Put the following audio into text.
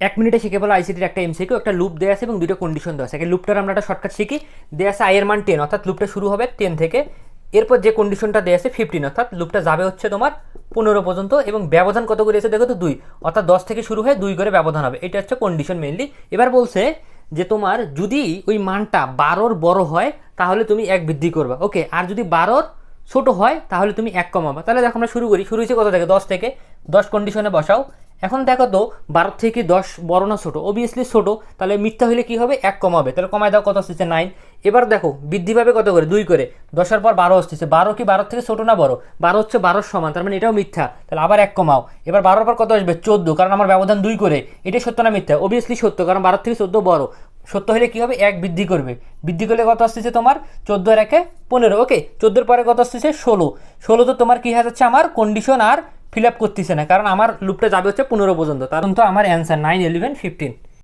এক মিনিটে শিখে বলা আইসিটির একটা এমসিকিউ একটা লুপ দেওয়া আছে এবং দুটো কন্ডিশন দেওয়া আছে। লুপটার আমরা একটা শর্টকাট শিখি দেওয়া আছে আয়ের মান টেন অর্থাৎ লুপটা শুরু হবে টেন থেকে। এরপর যে কন্ডিশনটা দেওয়া আছে ফিফটিন অর্থাৎ লুপটা যাবে হচ্ছে তোমার পনেরো পর্যন্ত এবং ব্যবধান কত করে এসে দেখো তো দুই, অর্থাৎ দশ থেকে শুরু হয়ে দুই করে ব্যবধান হবে। এটা হচ্ছে কন্ডিশন মেনলি এবার বলছে যে তোমার যদি ওই মানটা বারোর বড় হয়, তাহলে তুমি এক বৃদ্ধি করবে। ওকে, আর যদি বারোর ছোট হয়, তাহলে তুমি এক কমাবা। তাহলে দেখো আমরা শুরু করি। শুরু হয়েছে কত থেকে? দশ থেকে। দশ কন্ডিশনে বসাও। এখন দেখো তো, বারো থেকে দশ বড় না ছোটো? অবভিয়াসলি ছোটো, তাহলে মিথ্যা হলে কি হবে? এক কমাবে। তাহলে কমায় দাও, কত আসতেছে? নাইন এবার দেখো, বৃদ্ধি পাবে কত করে? দুই করে। দশের পর বারো আসতেছে। বারো কি বারো থেকে ছোটো না বড়? বারো হচ্ছে বারোর সমান, তার মানে এটাও মিথ্যা। তাহলে আবার এক কমাও। এবার বারোর পর কত আসবে? চোদ্দ, কারণ আমার ব্যবধান দুই করে। এটাই সত্য না মিথ্যা? অবভিয়াসলি সত্য, কারণ বারো থেকে চোদ্দ বড়। সত্য হলে কি হবে? এক বৃদ্ধি করবে। বৃদ্ধি করলে কত আসতেছে তোমার? চোদ্দ আর একে পনেরো। ওকে চোদ্দোর পরে কত আসতেছে? ষোলো। ষোলো তো তোমার কি হচ্ছে আমার কন্ডিশন আর ফিল আপ করতেছে না। কারণ আমার লুপটা যাবে হচ্ছে পনেরো পর্যন্ত। তার তো আমার অ্যান্সার নাইন ইলেভেন ফিফটিন